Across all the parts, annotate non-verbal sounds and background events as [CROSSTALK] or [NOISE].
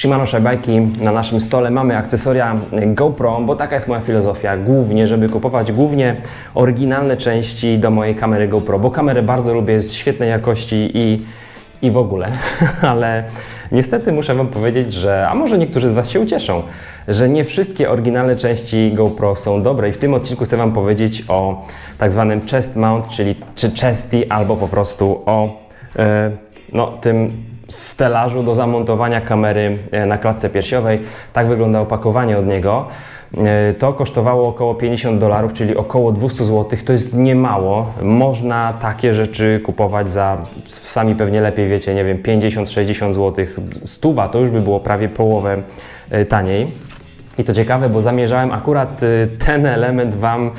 Shimano Shibajki na naszym stole mamy akcesoria GoPro, bo taka jest moja filozofia, głównie, żeby kupować głównie oryginalne części do mojej kamery GoPro, bo kamerę bardzo lubię, jest świetnej jakości i, i w ogóle, [LAUGHS] ale niestety muszę Wam powiedzieć, że, a może niektórzy z Was się ucieszą, że nie wszystkie oryginalne części GoPro są dobre. I w tym odcinku chcę Wam powiedzieć o tak zwanym chest mount, czyli czy chesty, albo po prostu o e, no, tym stelażu do zamontowania kamery e, na klatce piersiowej. Tak wygląda opakowanie od niego. E, To kosztowało około 50 dolarów, czyli około 200 zł. To jest niemało. Można takie rzeczy kupować za, sami pewnie lepiej wiecie, nie wiem, 50-60 zł. Stuwa to już by było prawie połowę e, taniej. I to ciekawe, bo zamierzałem akurat ten element Wam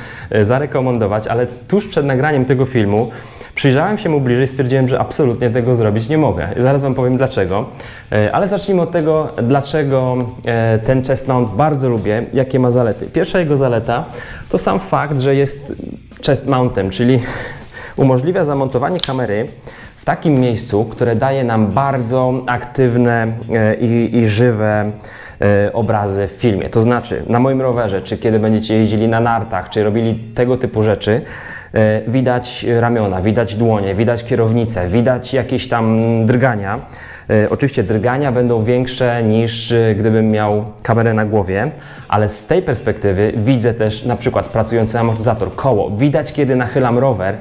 zarekomendować, ale tuż przed nagraniem tego filmu przyjrzałem się mu bliżej stwierdziłem, że absolutnie tego zrobić nie mogę. Zaraz Wam powiem dlaczego. Y, Ale zacznijmy od tego, dlaczego e, ten chest mount bardzo lubię, jakie ma zalety. Pierwsza jego zaleta to sam fakt, że jest chest mountem, czyli [LAUGHS] umożliwia zamontowanie kamery w takim miejscu, które daje nam bardzo aktywne e, i, i żywe e, obrazy w filmie. To znaczy, na moim rowerze, czy kiedy będziecie jeździli na nartach, czy robili tego typu rzeczy, e, widać ramiona, widać dłonie, widać kierownicę, widać jakieś tam drgania. E, Oczywiście drgania będą większe niż e, gdybym miał kamerę na głowie, ale z tej perspektywy widzę też na przykład pracujący amortyzator, koło. Widać kiedy nachylam rower,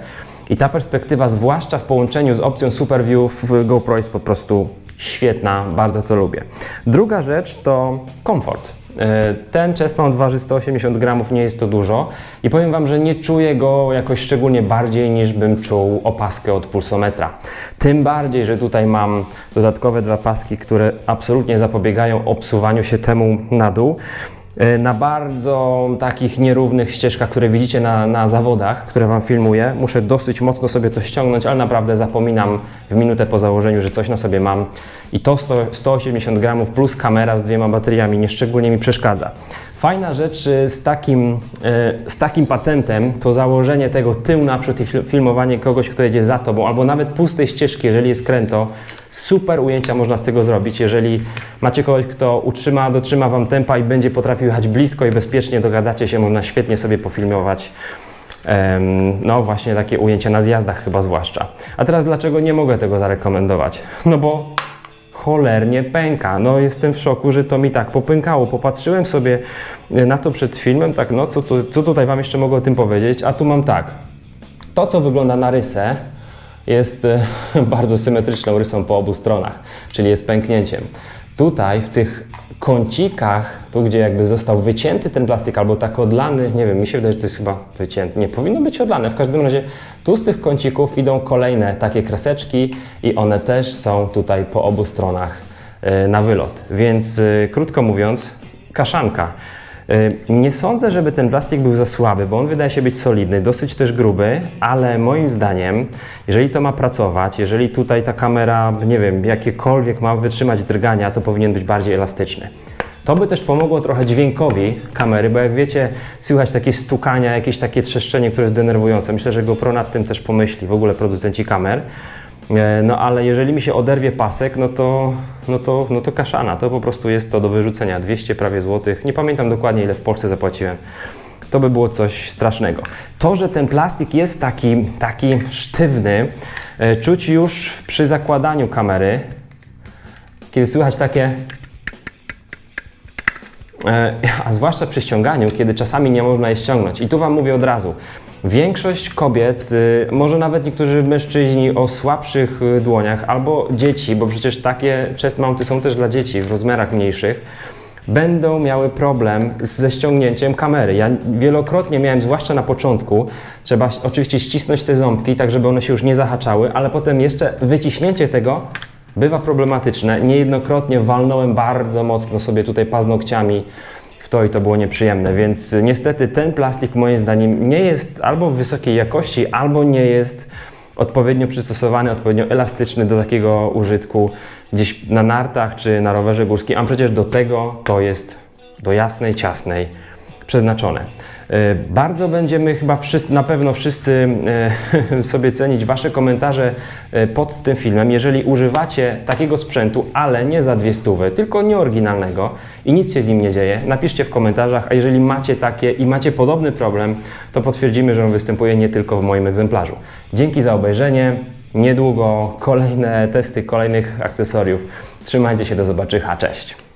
i ta perspektywa, zwłaszcza w połączeniu z opcją Super View w GoPro jest po prostu świetna, bardzo to lubię. Druga rzecz to komfort. E, Ten chest mount waży 180 gramów, nie jest to dużo i powiem Wam, że nie czuję go jakoś szczególnie bardziej niż bym czuł opaskę od pulsometra. Tym bardziej, że tutaj mam dodatkowe dwa paski, które absolutnie zapobiegają obsuwaniu się temu na dół. E, Na bardzo takich nierównych ścieżkach, które widzicie na, na zawodach, które Wam filmuję, muszę dosyć mocno sobie to ściągnąć, ale naprawdę zapominam w minutę po założeniu, że coś na sobie mam. I to 100, 180 gramów plus kamera z dwiema bateriami nieszczególnie mi przeszkadza. Fajna rzecz e, z takim, e, z takim patentem to założenie tego tył naprzód i fil- filmowanie kogoś, kto jedzie za tobą, albo nawet pustej ścieżki, jeżeli jest kręto. Super ujęcia można z tego zrobić. Jeżeli macie kogoś, kto utrzyma, dotrzyma wam tempa i będzie potrafił jechać blisko i bezpiecznie, dogadacie się, można świetnie sobie pofilmować. No właśnie takie ujęcia na zjazdach chyba zwłaszcza. A teraz dlaczego nie mogę tego zarekomendować? No bo cholernie pęka. No jestem w szoku, że to mi tak popękało. Popatrzyłem sobie na to przed filmem, tak no co, tu, co tutaj Wam jeszcze mogę o tym powiedzieć, a tu mam tak. To, co wygląda na rysę, jest e, [LAUGHS] bardzo symetryczną rysą po obu stronach, czyli jest pęknięciem. Tutaj w tych kącikach, tu gdzie jakby został wycięty ten plastik albo tak odlany, nie wiem, mi się wydaje, że to jest chyba wycięty, nie powinno być odlane. W każdym razie tu z tych kącików idą kolejne takie kreseczki i one też są tutaj po obu stronach e, na wylot. Więc e, krótko mówiąc, kaszanka. Y, Nie sądzę, żeby ten plastik był za słaby, bo on wydaje się być solidny, dosyć też gruby, ale moim zdaniem, jeżeli to ma pracować, jeżeli tutaj ta kamera, nie wiem, jakiekolwiek ma wytrzymać drgania, to powinien być bardziej elastyczny. To by też pomogło trochę dźwiękowi kamery, bo jak wiecie, słychać takie stukania, jakieś takie trzeszczenie, które jest denerwujące. Myślę, że GoPro nad tym też pomyśli, w ogóle producenci kamer. E, No ale jeżeli mi się oderwie pasek, no to, no to, no to kaszana. To po prostu jest to do wyrzucenia. 200 prawie złotych. Nie pamiętam dokładnie ile w Polsce zapłaciłem. To by było coś strasznego. To, że ten plastik jest taki, taki sztywny, e, czuć już przy zakładaniu kamery, kiedy słychać takie [LAUGHS] a zwłaszcza przy ściąganiu, kiedy czasami nie można je ściągnąć. I tu Wam mówię od razu. Większość kobiet, y, może nawet niektórzy mężczyźni o słabszych y, dłoniach, albo dzieci, bo przecież takie chest mounty są też dla dzieci w rozmiarach mniejszych, będą miały problem ze ściągnięciem kamery. Ja wielokrotnie miałem, zwłaszcza na początku, trzeba oczywiście ścisnąć te ząbki, tak żeby one się już nie zahaczały, ale potem jeszcze wyciśnięcie tego bywa problematyczne. Niejednokrotnie walnąłem bardzo mocno sobie tutaj paznokciami w to i to było nieprzyjemne, więc niestety ten plastik moim zdaniem nie jest albo wysokiej jakości, albo nie jest odpowiednio przystosowany, odpowiednio elastyczny do takiego użytku gdzieś na nartach czy na rowerze górskim, a przecież do tego to jest do jasnej, ciasnej przeznaczone. E, Bardzo będziemy chyba wszyscy, na pewno wszyscy e, [LAUGHS] sobie cenić Wasze komentarze e, pod tym filmem. Jeżeli używacie takiego sprzętu, ale nie za dwie stówy, tylko nieoryginalnego i nic się z nim nie dzieje, napiszcie w komentarzach, a jeżeli macie takie i macie podobny problem, to potwierdzimy, że on występuje nie tylko w moim egzemplarzu. Dzięki za obejrzenie. Niedługo kolejne testy kolejnych akcesoriów. Trzymajcie się, do zobaczenia. Cześć!